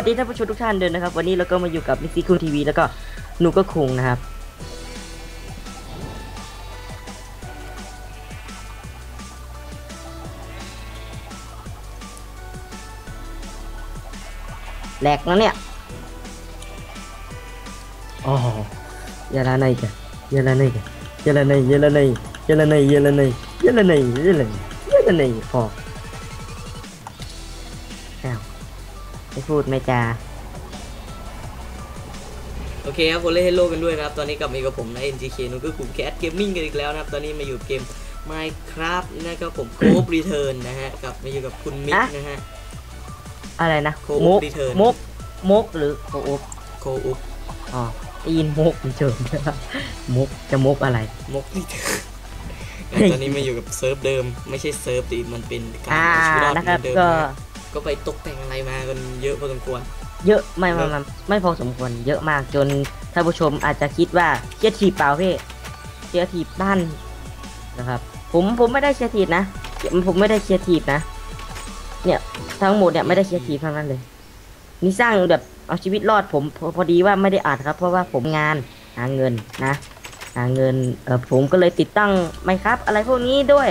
สวัสดีท่านผู้ชมทุกท่านเดินนะครับ วันนี้เราก็มาอยู่กับนิซิคุงทีวีแล้วก็หนูก็คุงนะครับ แหลกแล้วเนี่ยอ๋อเยาลาไนกันเยาลาไนกันเยาลาไนเยาลาไนเยาลาไนเยาลาไนเยาลาไนเยาลาไนเยาลาไนพออ้ ไม่พูดไม่จา โอเคครับคนเล่นเฮลโลกันด้วยนะครับ ตอนนี้กลับมาอยู่กับผมนะ NGK นุก็กลุ่มแคสเกมมิ่งกันอีกแล้วนะครับ ตอนนี้มาอยู่เกม Minecraft นะครับผม Co-op Return นะฮะกลับมาอยู่กับคุณมิกอะนะฮะ อะไรนะโคอุปมุก return มุกมุกหรือโคอุป Co-op อ๋อได้ยินมุกเฉยๆมุกจะมุกอะไร มก Return นะตอนนี้มาอยู่กับเซิร์ฟเดิม ไม่ใช่เซิร์ฟแต่มันเป็นการอ่าเอาชีวิตรอดนะครับเหมือนเดิมก็นะ ก็ไปตกแต่งอะไรมากันเยอะพอสมควร เยอะไม่ไม่ไม่ไม่พอสมควร เยอะมากจนท่านผู้ชมอาจจะคิดว่าเชียร์ทีบเปล่าพี่เชียร์ทีบบ้านนะครับ ผมผมไม่ได้เชียร์ทีบนะผมไม่ได้เชียร์ทีบนะ เนี่ยทั้งหมดเนี่ยไม่ได้เชียร์ทีบทั้งนั้นเลย นี่สร้างแบบเอาชีวิตรอดผมพอพอดีว่าไม่ได้อัดครับ เพราะว่าผมงานหาเงินนะหาเงินเออผมก็เลยติดตั้งไมครับ อะไรพวกนี้ด้วย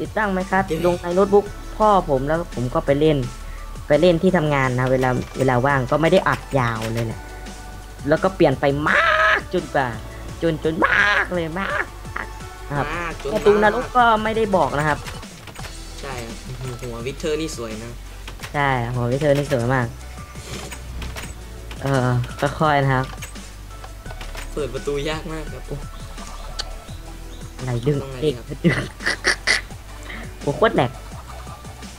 ติดตั้งไมครับเย้ลงในโน้ตบุ๊ก พ่อผมแล้วผมก็ไปเล่น ไปเล่นที่ทำงานนะเวลาเวลาว่างก็ไม่ได้อัดยาวเลยแหละแล้วก็เปลี่ยนไปมากจนกว่า จนจนมากเลยมากนะครับมากจนประตูนรกมากก็ไม่ได้บอกนะครับ ใช่ครับหัววิเทอร์นี่สวยนะใช่โหพี่เธอนี่สวยมาก เออค่อยๆนะครับ เปิดประตูยากมากครับอะไรดึงต้องไงเด็กครับดึงโอ้โคตรแหลก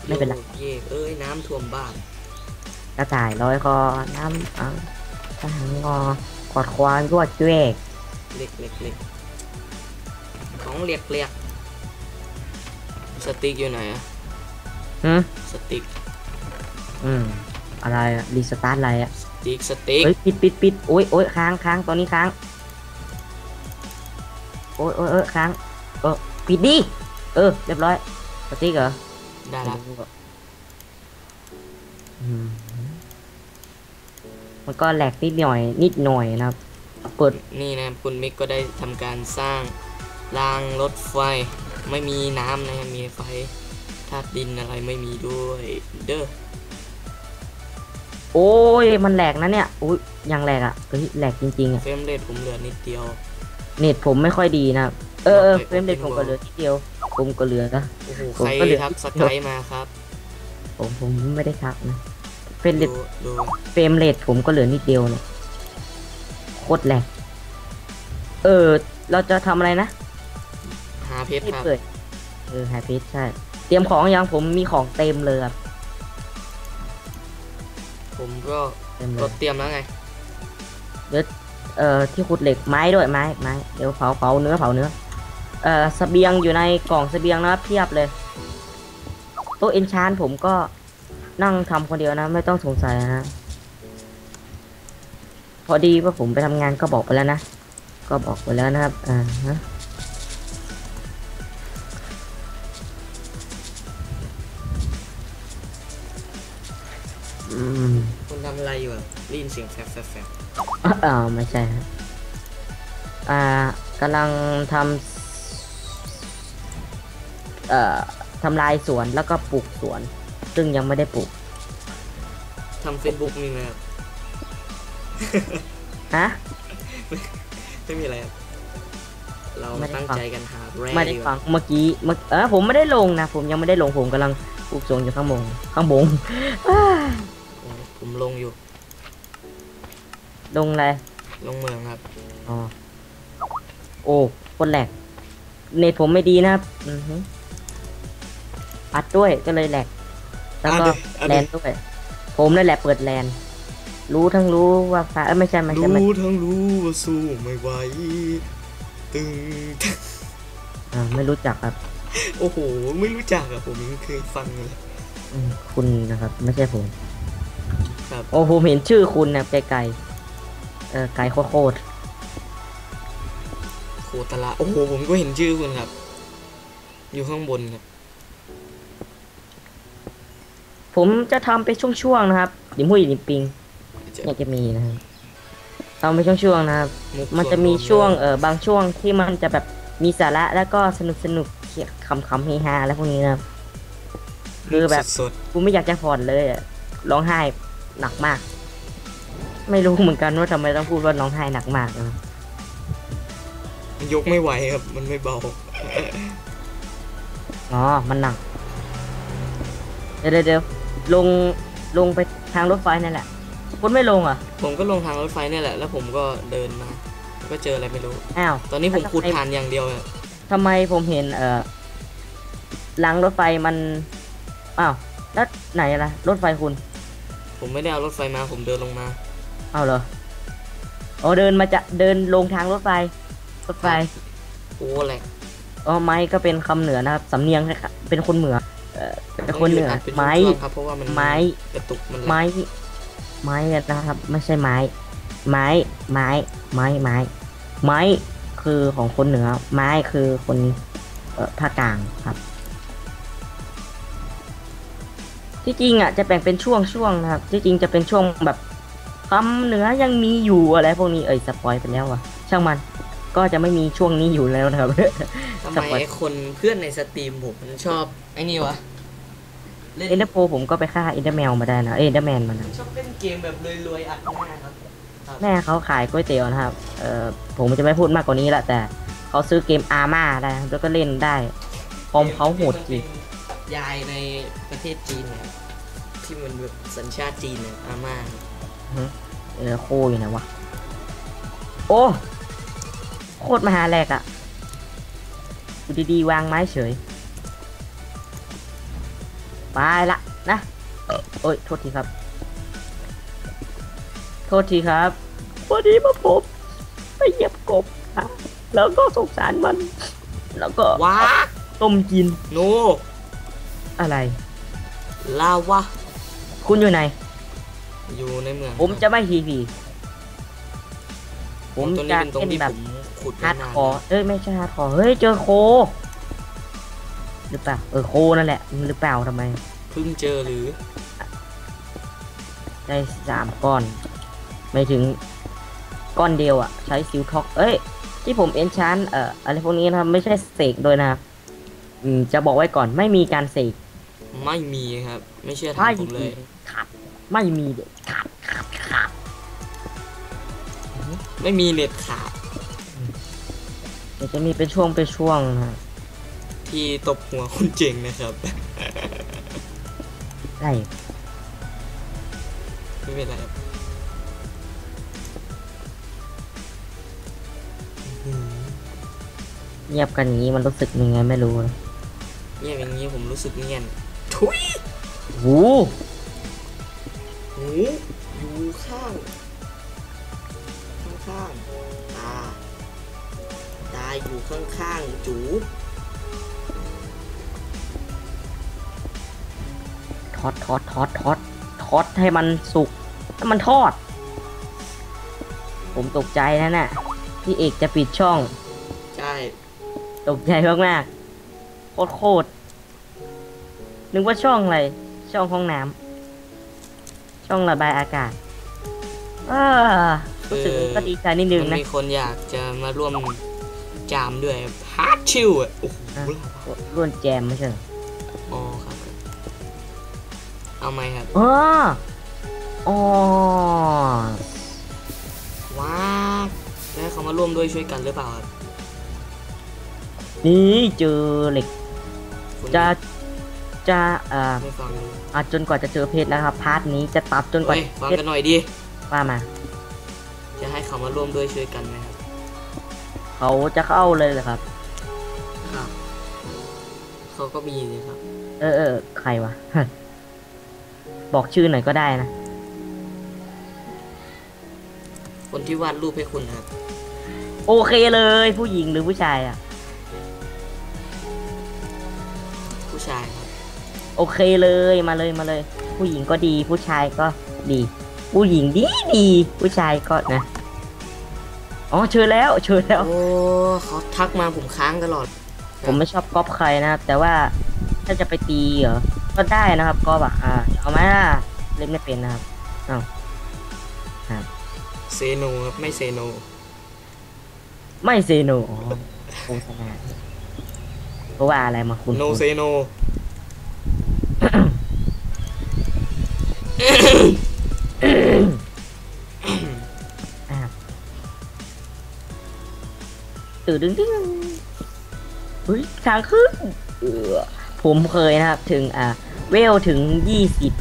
ไม่เป็นไรโยกเยกเอ้ยน้ำท่วมบ้านกระต่ายร้อยคอน้ำอังทหารงอขอดควานรวดจ้วกเล็กเล็กเล็กของเรียกเรียกสติ๊กอยู่ไหนอะหืมสติ๊กอืมอะไรอะรีสตาร์ทอะไรอะสติ๊กสติ๊กเฮ้ยปิดปิดปิดโอ้ยโอ้ยค้างค้างตอนนี้ค้างโอ้ยโอ้ยเออค้างเออปิดดิเออเรียบร้อยสติ๊กเหรอ ได้ละอืมมันก็แหลกนิดหน่อย นิดหน่อยนะครับเปิดนี่นะคุณมิกก็ได้ทำการสร้างรางรถไฟ ไม่มีน้ำนะมีไฟธาตุดินอะไรไม่มีด้วย เด้อโอ้ยมันแหลกนะเนี่ยอุ้ยยังแหลกอะเฮ้ยแหลกจริงๆอะเฟรมเรทผมเหลือนิดเดียวเน็ตผมไม่ค่อยดีนะครับเออเออโอเคเฟรมเด็ผมก็เหลือทีเดียว ผมก็เหลือนะโอ้โหผมใครก็เหลือทักสกายมาครับ ผมผมไม่ได้ทักนะเฟรมเรดูทดูเฟรมเรทผมก็เหลือนิดเดียวเนี่ยโคตรแหลกเออ เราจะทำอะไรนะ หาเพชรไม่ครับเปิดเออแฮปปี้ใช่ เตรียมของยังผมมีของเต็มเลยครับผมก็เต็มเลกยดเตรียมแล้วไงเอ่อที่ขุดเหล็กไม้ด้วยไม้ไม้เดี๋ยวเผาเผาเนื้อเผาเนื้อ เอ่อเสบียงอยู่ในกล่องเสบียงนะครับเพียบเลยโต๊ะเอนชานผมก็นั่งทำคนเดียวนะ ไม่ต้องสงสัยนะพอดีว่าผมไปทำงานก็บอกไปแล้วนะ ก็บอกไปแล้วนะครับอ่าฮะอืมคุณทำอะไรอยู่อะได้ยินเสียงแฟบแฟบแฟบอ่าไม่ใช่ครับอ่ากำลังทำเอ่อ ทำลายสวนแล้วก็ปลูกสวน ซึ่งยังไม่ได้ปลูกทำเฟซบุ๊กนี่นะครับฮะไม่มีอะไรครับเราไม่ได้ตั้งฟังใจกันหาแร่ไม่ได้ดีกฟัว่างเมื่อกี้เมื่อเออผมไม่ได้ลงนะผมยังไม่ได้ลงผมกำลังปลูกสวนอยู่ข้างบนข้างบนอ้าผมลงอยู่ ลงอะไรลงเมืองครับอ๋อโอ้คนแหลกเน็ตผมไม่ดีนะครับอือฮึ อัดด้วยก็เลยแหลกแล้วก็อะดิอะดิแลนด้วยผมนั่นแหละเปิดแลนรู้ทั้งรู้ว่าฟ้าเอ้ยไม่ใช่ไม่ใช่ไม่รู้ทั้งรู้ว่าสู้ไม่ไหวตึงอ่าไม่รู้จักครับ โอ้โห ไม่รู้จักอะผมยังเคยฟังเลยอืมคุณนะครับ ไม่ใช่ผม ครับโอ้ผมเห็นชื่อคุณนะไกลๆเออไกลโคตรโคตรละโอ้โหผมก็เห็นชื่อคุณครับ อยู่ข้างบนครับ ผมจะทำไปช่วงๆนะครับดิมหุยดิมปิงเนี่ยจะมีนะครับทำไปช่วงๆนะครับมุกมันจะมีช่วงเออบางช่วงที่มันจะแบบมีสาระแล้วก็สนุกสนุกขำขำๆเฮฮาอะไรพวกนี้นะครับคือแบบสดกูไม่อยากจะผ่อนเลยอะร้องไห้หนักมาก ไม่รู้เหมือนกันว่าทำไมต้องพูดว่าร้องไห้หนักมากนะครับๆมันยกไม่ไหวครับ มันไม่เบา อ๋อ มันหนัก เดี๋ยวเดี๋ยวเดี๋ยว ลงลงไปทางรถไฟนั่นแหละคุณไม่ลงเหรอะผมก็ลงทางรถไฟเนี่ยแหละ แล้วผมก็เดินมา ก็เจออะไรไม่รู้ อ้าวตอนนี้ผมแล้วขุดทำไมผ่านอย่างเดียวอะทำไมผมเห็นเอ่อรางรถไฟมันอ้าวแล้วไหนล่ะ รถไฟคุณผมไม่ได้เอารถไฟมา ผมเดินลงมา เอาเหรออ๋อเดินมาจะเดินลงทางรถไฟรถไฟ โอ้แหลก อ๋อไม้ก็เป็นคำเหนือนะครับ สำเนียงคล้ายๆเป็นคนเหนือเอ่อเป็น คนเหนือต้งดดเป็นไม้ช่วงๆครับเพราะว่ามันไม้กระตุกมันแหลกไม้ ไม้นะครับ ไม่ใช่ไม้ ไม้ ไม้ ไม้ ไม้ ไม้คือของคนเหนือ ไม้คือคนเอ่อภาคกลางครับ ที่จริงอะจะแบ่งเป็นช่วงช่วงๆนะครับ ที่จริงจะเป็นช่วงแบบคำเหนือยังมีอยู่อะไรพวกนี้เอ่ยสปอยไปแล้วอะ ช่างมันก็จะไม่มีช่วงนี้อยู่แล้วนะครับทำสไมปอยไอ้คนเพื่อนในสตรีมผมมันชอบไอ้นี่วะ เล่นเอ็นเดอร์โพผมก็ไปฆ่าเอ็นเดอร์แมวมาได้นะเอ็นเดอร์แมนมานะชอบเล่นเกมแบบรวยๆอัดหน้าครับแม่เขาขายก๋วยเตี๋ยวนะครับ เอ่อผมจะไม่พูดมากกว่านี้ละแต่เขาซื้อเกมอาร์มาได้นะครับแล้วก็เล่นได้คอมเขาโหดจริงยายในประเทศจีนเนี่ยที่มันแบบสัญชาติจีนเนี่ยอาม่าเออโคอยู่ไหนวะ โอ้ โคตรมหาแหลกอะอยู่ดีๆวางไม้เฉย ไปละนะโอ้ยโทษทีครับ โทษทีครับพอดีมาผมไปเหยียบกบอะแล้วก็สงสารมัน แล้วก็ว้าต้มกินโนอะไร ลาวะคุณอยู่ไหน อยู่ในเมือง ผมจะไม่ทีพีผมตรงจะนี้เป็นตรงเล่นที่แบผบมขุดฮาร์ดนานคอร์เอ้ยไม่ใช่ฮาร์ดคอร์เฮ้ยเจอโค หรือเปล่า เออโคนั่นแหละหรือเปล่าทำไมเพิ่งเจอหรือได้สามก้อน ไม่ถึงก้อนเดียวอะใช้ซิลท็อก เอ้ย ที่ผมเอนชานเอ่ออะไรพวกนี้นะครับ ไม่ใช่เสกโดยนะครับอืมจะบอกไว้ก่อนไม่มีการเสกไม่มีครับ ไม่เชื่อไม่ทางผมเลมียขาดไม่มีเด็ดขาดขาดขาดไม่มีเน็ตขาดเดี๋ยวจะมีเป็นช่วงเป็นช่วงนะ ครับที่ตบหัวคุณเจ๋งนะครับได้ไม่เป็นไรครับอื้อหือเงียบกันอย่างนี้มันรู้สึกยังไงไม่รู้นะเนี่ยอย่างนี้ผมรู้สึกเงียนทุยโอ้หูอยู่ข้าง ข้างๆตา ตาอยู่ข้างๆจู อดทอดทอดทอดทอดให้มันสุกให้มันทอด ผมตกใจนะน่ะพี่เอกจะปิดช่อง ใช่ ตกใจมากๆโคตรโคตรนึกว่าช่องอะไร ช่องห้องน้ำช่องระบายอากาศเออรู้สึกก็ดีใจนิดนึงมันนะมีคนอยากจะมาร่วมจามด้วยฮาร์ดชิวอะโอ้โหอะร่วนแจมไม่ใช่ เอาไหมครับอ๋ออ๋อว้าบแล้วเขามาร่วมด้วยช่วยกันหรือเปล่าครับนี่เจอเหล็ก คุณจะจะเอ่อไม่ฟังเลยอะจนกว่าจะเจอเพชรนะครับ พาร์ทนี้จะตัดจนกว่าเฮ้ยฟังเพชกัรนหน่อยดิว่ามา จะให้เขามาร่วมด้วยช่วยกันไหมครับเขาจะเข้าเลยเหรอครับ ครับเขาก็มีสิครับ เออเออใครวะ บอกชื่อหน่อยก็ได้นะ คนที่วาดรูปให้คุณครับ โอเคเลยผู้หญิงหรือผู้ชายอะ ผู้ชายครับ โอเคเลยมาเลยมาเลย ผู้หญิงก็ดีผู้ชายก็ดี ผู้หญิงดีดีผู้ชายก็นะอ๋อเชิญแล้วเชิญแล้วโอ้เขาทักมาผมค้างตลอด ผมไม่ชอบก๊อปใครนะครับแต่ว่าถ้าจะไปตีเหรอ ก็ได้นะครับก็แบบอ่าเอาไหมล่ะเล่นไม่เป็นนะครับเอาเซโนครับไม่เซโนไม่เซโนอ๋อโฆษณาเพราะว่าอะไรมาคุณโนเซโนอ่าตื่นดึงดึงเฮ้ยทางขึ้นเออ ผมเคยนะครับถึงอ่าเวลถึงยี่สิบ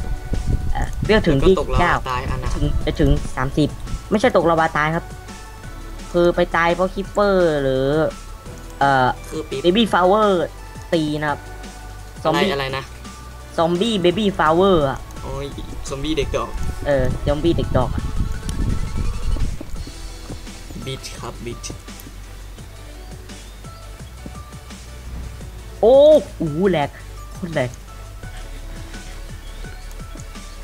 อ่าเวลถึงก็ที่ตกลาเก้าตายอนาถถึงจะถึงสามสิบไม่ใช่ตกระบาตายครับ คือไปตายเพราะคิปเปอร์หรือ เอ่อคือปีเบบี้ฟลาวเวอร์ตีนะครับซออะมไรบี้อะไรนะซอมบี้เบบี้ฟลาวเวอร์อะโอ้ยซอมบี้เด็กดอก เออซอมบี้เด็กดอกอะบิชครับบิช โอ้โหแหลกโคตรแหลก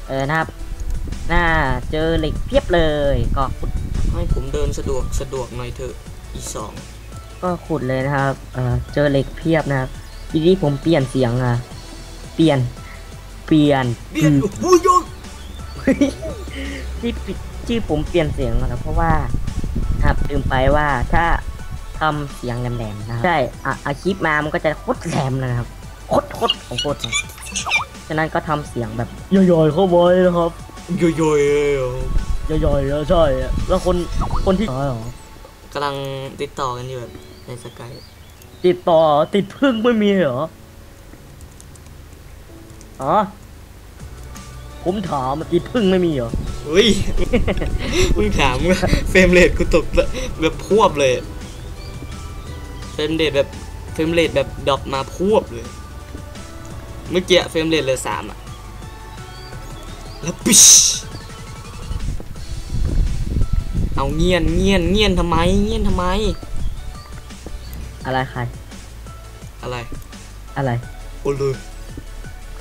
เออนะครับน่าเจอเหล็กเพียบเลยก็ขุดให้ผมเดินสะดวกสะดวกหน่อยเถอะอีสองก็ขุดเลยนะครับเออเจอเหล็กเพียบนะครับทีนี้ผมเปลี่ยนเสียงอะเปลี่ยนเปลี่ยนเบียนโอ้ยโยนที่ปิดที่ผมเปลี่ยนเสียงนะเพราะว่าครับลืมไปว่าถ้า ทำเสียงแหลมๆนะครับ ใช่อะอาคลิปมามันก็จะโคตรแหลมนะครับ โคตรโคตรของโคตรนะฉะนั้นก็ทำเสียงแบบย่อยๆเข้าไว้นะครับโยโย่เอ้ยย่อยๆแล้วใช่อะแล้วคนคนที่อ๋อกำลังติดต่อกันอยู่แบบในสกายติดต่อติดพึ่งไม่มีเหรออ๋อผมถามติดพึ่งไม่มีเหรอเฮ้ยมึงถามว่าเฟรมเรทกูตกแบบพวบเลยเฟ รมเรทแบบเฟรมเรทแบบดรอปมาพวบเลย เมื่อกี้เฟรมเรทเหลือสามอะแล้วปิชเอาเงียนเงียนเงียนทำไมเงียนทำไม อะไรใคร อะไร อะไร โอ้เลย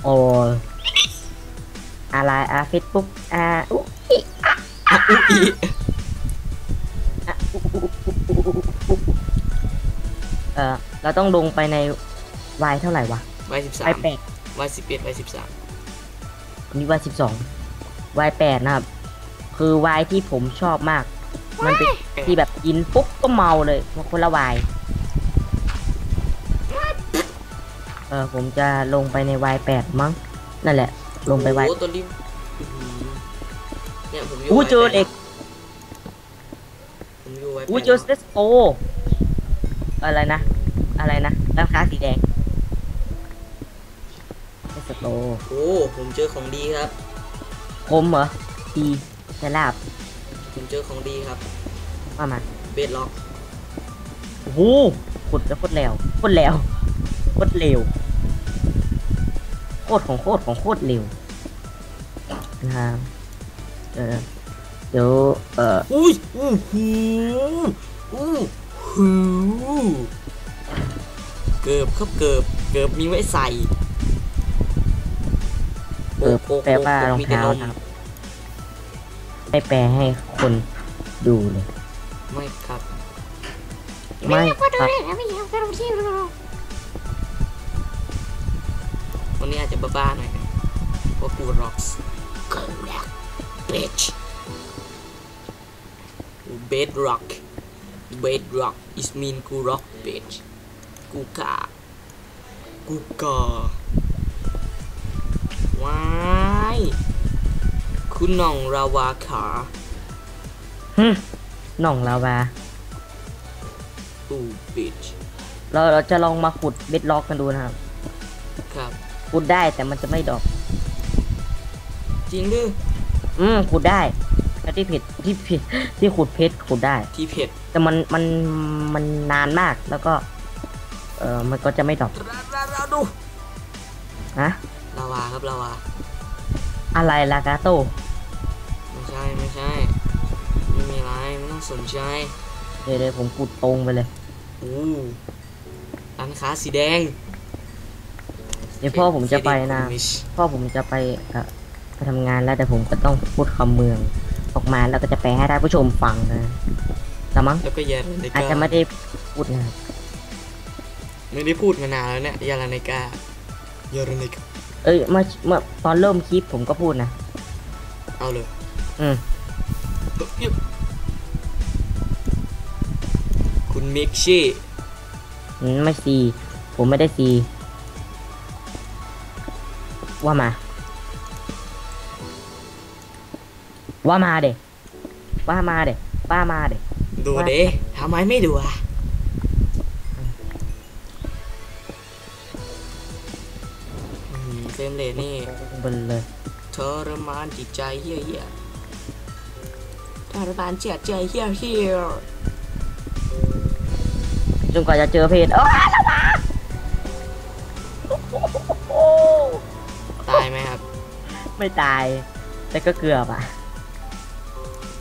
โออะไรอะเฟซบุ๊กอะอุ๊อะอุ๊ยอีเออเราต้องลงไปในวายเท่าไหร่วะใบสิบสาวายมแปดใบสิบเอ็ดใบสิบสามนี่วายสิบสองวายแปดนะครับ คือวายที่ผมชอบมาก มันเป็นที่แบบกินปุ๊บก็เมาเลยมันคนละวายเออผมจะลงไปในวายแปดมั้ง นั่นแหละ ลงไปวายโอ้ตัวนี้อื้อหือเนี่ยผมอยู่อู้ไว้เจอเหล็กผมอยู่ไว้อู้เจอสเตสโต อะไรนะ อะไรนะร้านค้าสีแดงสเตสโตโอ้ผมเจอของดีครับ ผมเหรอดีจะลาบ ผมเจอของดีครับมามาเบดล็อกโอ้โหขุดแล้วโคตรแล้วโคตรแล้วโคตรเร็วโคตรของโคตรของโคตรเร็วนะครับเออเดี๋ยวเอออุ้ยอู้หูอู้ หูเกือบครับเกือบเกือบมีไว้ใส่เออแปลว่ารองมีแต่เท้านมครับไม่แปลให้คนดูเลย ไม่ครับไม่ครับวันนี้อาจจะบ้าๆหน่อยนะเพราะกูร็อกส์กูร็อกเบชเบดร็อกเบดร็อก is mean กูร็อกเบชกูกากูกาว้ายคุณน้องราวาขาหึหน่องลาวาอูเบชเราเราจะลองมาขุดเบ็ดล็อกกันดูนะครับ ครับขุดได้แต่มันจะไม่ดอก จริงด้วยอืมขุดได้แต่ ที่ผิดที่ผิดที่ขุดเพชรขุดได้ ที่เผ็ดแต่มันมันมันนานมากแล้วก็ เออมันก็จะไม่ดรอปราราราดูนะลาวาครับลาวาอะไรลากาโตไม่ใช่ไม่ใช่ไม่มีอะไรไม่ต้องสนใจเดี๋ยวเดี๋ยวผมขุดตรงไปเลยอู้ร้านค้าสีแดงเดี๋ยวพ่อผมจะไปนะเครดิตพ่อผมจะไปเอ่อไปทำงานแล้วแต่ผมก็ต้องพูดคำเมือง ออกมาแล้วก็จะแปลให้ท่านผู้ชมฟังนะแต่มั้งแล้วก็ยาลาเนอาจกาจะไม่ได้พูดนะครับไม่ได้พูดมานานแล้วเนี่ยยาลาเนกายาลาเนกาเอ้ยเมื่อเมื่อตอนเริ่มคลิปผมก็พูดนะเอาเลย อืมคุณมิกชี่อืมไม่ซีผมไม่ได้ซีว่ามา ว่ามาเด็ว่ามาเด็ว่ามาเด็ดูเด้ทำไมไม่ดูอะอืมเฟรมเรทนี่บนเลยทรมานจิตใจเฮี้ยเฮี้ยทรมานจิตใจเฮี้ยเฮี้ยจนกว่าจะเจอเพจเอ้ยระวังโอ้ตายไหมครับ ไม่ตาย แต่ก็เกือบอะ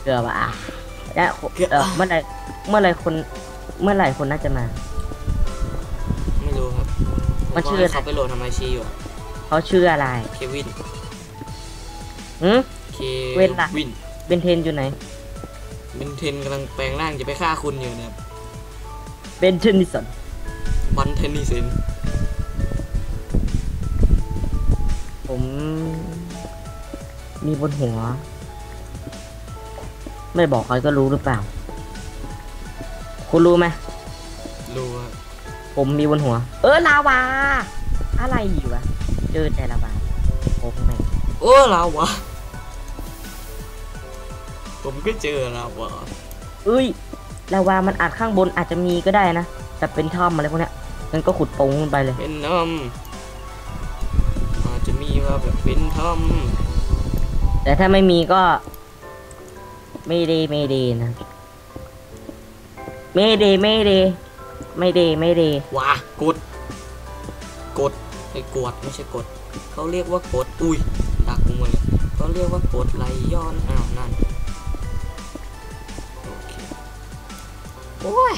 เกือบอะแล้วเออเมื่อไหรเมื่อไหรคน เมื่อไหร่คนน่าจะมา ไม่รู้ครับมันชื่อว่าอะไรเขาไปโหลดทำไมชีอยู่อะเขาชื่ออะไรเควินหืมเคเว้นล่ะวินเบนเทนอยู่ไหนเบนเทนกำลังแปลงร่างจะไปฆ่าคุณอยู่นะครับเบนเทนนิสันบันเทนนิสินผม มีบนหัว ไม่บอกใครก็รู้หรือเปล่า คุณรู้ไหมรู้ครับผมมีบนหัว เออลาวา อะไรอยู่วะเจอแต่ลาวาโอ้ไม่งโอ้ลาวะผมก็เจอลาวะเอ้ยลาวามันอาจข้างบนอาจจะมีก็ได้นะแต่เป็นถ้ำอะไรพวกเนี้ยงั้นก็ขุดโปงลงไปเลย เป็นน้ำอาจจะมีว่าแบบเป็นทอมแต่ถ้าไม่มีก็ ไม่ดีไม่ดีนะไม่ดีไม่ดีไม่ดีไม่ดีว้ากดกดไอ้กดไม่ใช่กดเขาเรียกว่ากดอุ้ยดักกูหมดเลยเขาเรียกว่ากดไหลย้อนอ้าวนั่นโอเคโอ้ย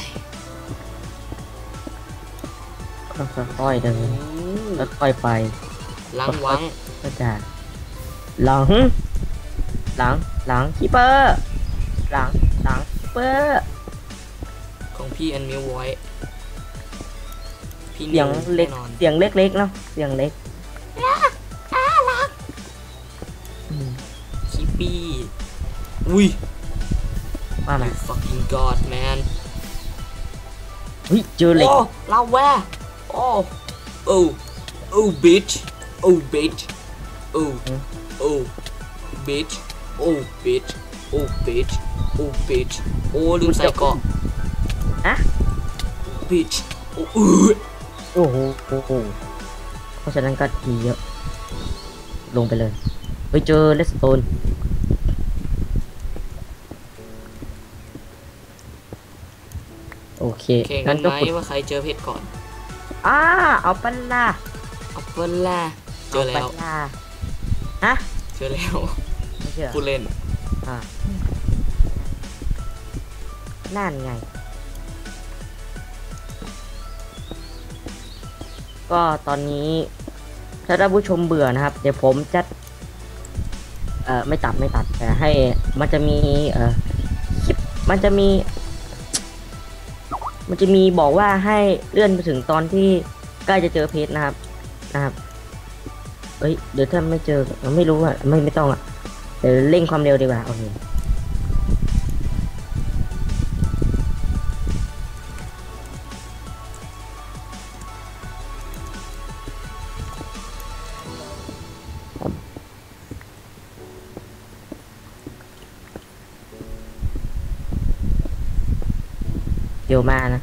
ค่อยๆเดินค่อยๆไปหลังวังก็จะหลังหลังหลังคีเปอร์ หลังหลังคีเปอร์ของพี่แอนมิวไว้พี่เสียงนิวเล็กแน่นอนเสียงเล็กๆเนาะเสียงเล็กอืมคิปปี้อุ้ยว่ามา you fucking god man เฮ้ยเจอเหล็กโอ้ลาวแวโอ้โอ้โอ้ bitch โอ้ bitch โอ้โอ้ bitch โอ้ bitch โอ้ bitch โอ้ bitch โอ้ลืมใส่เกาะอะ bitch โอ้อื้อโอ้โหโอ้โหเพราะฉะนั้นก็มีเยอะ ลงไปเลย ไปเจอเลสโตนโอเคแข่งกังั้นนไหก็มขุดว่าใครเจอเพชรก่อนอ้าเอาปันล่ะเอาเปิลล่ะเจอแล้วาปันล่ะฮะเจอแล้วไม่เชื่อกูเล่นอ่า นั่นไง ก็ตอนนี้ถ้าท่านผู้ชมเบื่อนะครับ เดี๋ยวผมจะเอ่อไม่ตัดไม่ตัดแต่ให้มันจะมีเอ่อคลิปมันจะมี มันจะมีบอกว่าให้เลื่อนไปถึงตอนที่ใกล้จะเจอเพจนะครับนะครับเอ้ยเดี๋ยวถ้าไม่เจอไม่รู้อะไม่ไม่ต้องอะเดี๋ยวเร่งความเร็วดีกว่าโอเคียวมานะ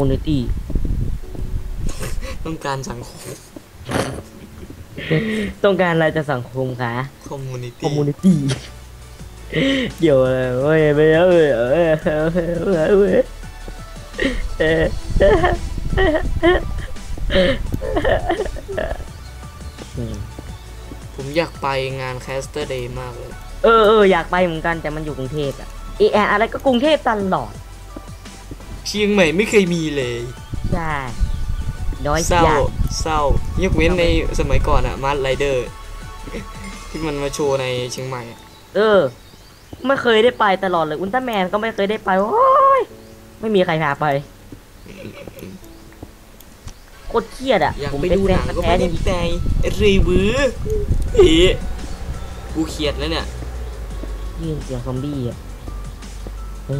มมูนิตี้ต้องการสังคมต้องการอะไรจากสังคมคะคอมมูนิคอตี้มมูนิตี้เดี๋ยวเลยเว้ยไม่เอาเลยเออเออเออเว้ยเอออืมผมอยากไปงานแคสเตอร์เดย์มากเลย เออเอออยากไปเหมือนกันแต่มันอยู่กรุงเทพอะเอแออะไรก็กรุงเทพตลอด เชียงใหม่ไม่เคยมีเลย ใช่น้อยเศร้าอยากเศร้ายกเว้นในสมัยก่อนอะมาร์ไรเดอร์ที่มันมาโชว์ในเชียงใหม่อะเออ ไม่เคยได้ไปตลอดเลยอุลตร้าแมนก็ไม่เคยได้ไปโอ้ยไม่มีใครพาไปโคตรเครียดอะอยากผมไปเป็นดูแฟหนนังก็แท้ไม่จได้ริงไปเรวือเฮ้ยกูเครียดแล้วเนี่ยๆยืนเสียงซอมบี้อะ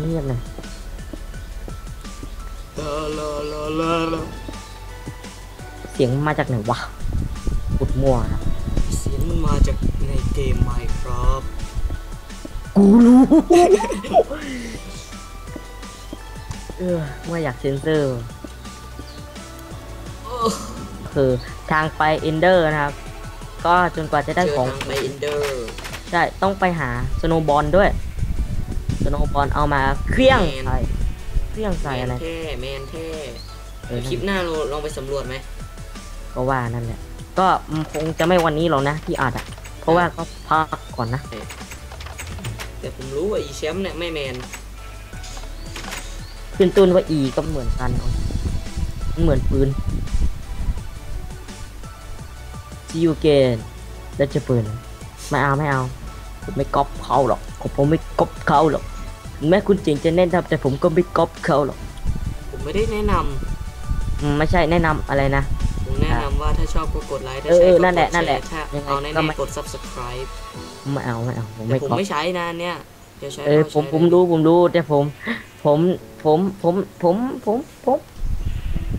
เงียบๆนะ เสียงมาจากไหนวะปุดมั่วนะเสียงมันมาจากในเกมไมครับกูรู้เออว่าอยากเซนเซอร์ คือทางไปเอนเดอร์นะครับ ก็จนกว่าจะได้เจอของทางไปอินเดอร์ใช่ต้องไปหาสโนบอลด้วยสโนบอลเอามาเครื่องแมนใส่ เครื่องแมใส่อะไรนแท้แมนแท้เออคลิปหน้าเราลองไปสำรวจไหมก็ว่านั่นแหละก็คงจะไม่วันนี้หรอกนะที่อัดอะ เพราะว่าก็พักก่อนนะแต่ผมรู้ว่าอีแชมป์เนี่ยไม่แมนขึ้นต้นว่าอีก็เหมือนกันเอามันเหมือนปืนซีอูเกนแล้วจะปืนไม่เอาไม่เอาผมไม่ก๊อปเขาหรอกผมไม่ก๊อปเขาหรอกถึง แม้คุณเจ๋งจะแนะนำแต่ผมก็ไม่ก๊อปเขาหรอกผมไม่ได้แนะนำอืมไม่ใช่แนะนำอะไรนะ ผมแนะนำว่าถ้าชอบก็กดไลค์ถ้าเออใช่เออก็นั่นแหละกดนั่นแหละชร์ถ้ายังไงเอาแน่ก็ไม่ ๆกด subscribe ไม่เอาไม่เอาผมแต่ไม่ผมก๊อป ไม่ใช้นานเนี่ยเดี๋ยวใช้เออก็ผมใช้ผมเลยรู้ผมรู้แต่ผม ผมผมผมผมผมผม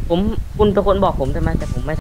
ผมคุณเป็นคนบอกผมใช่ไหมแต่ผมไม่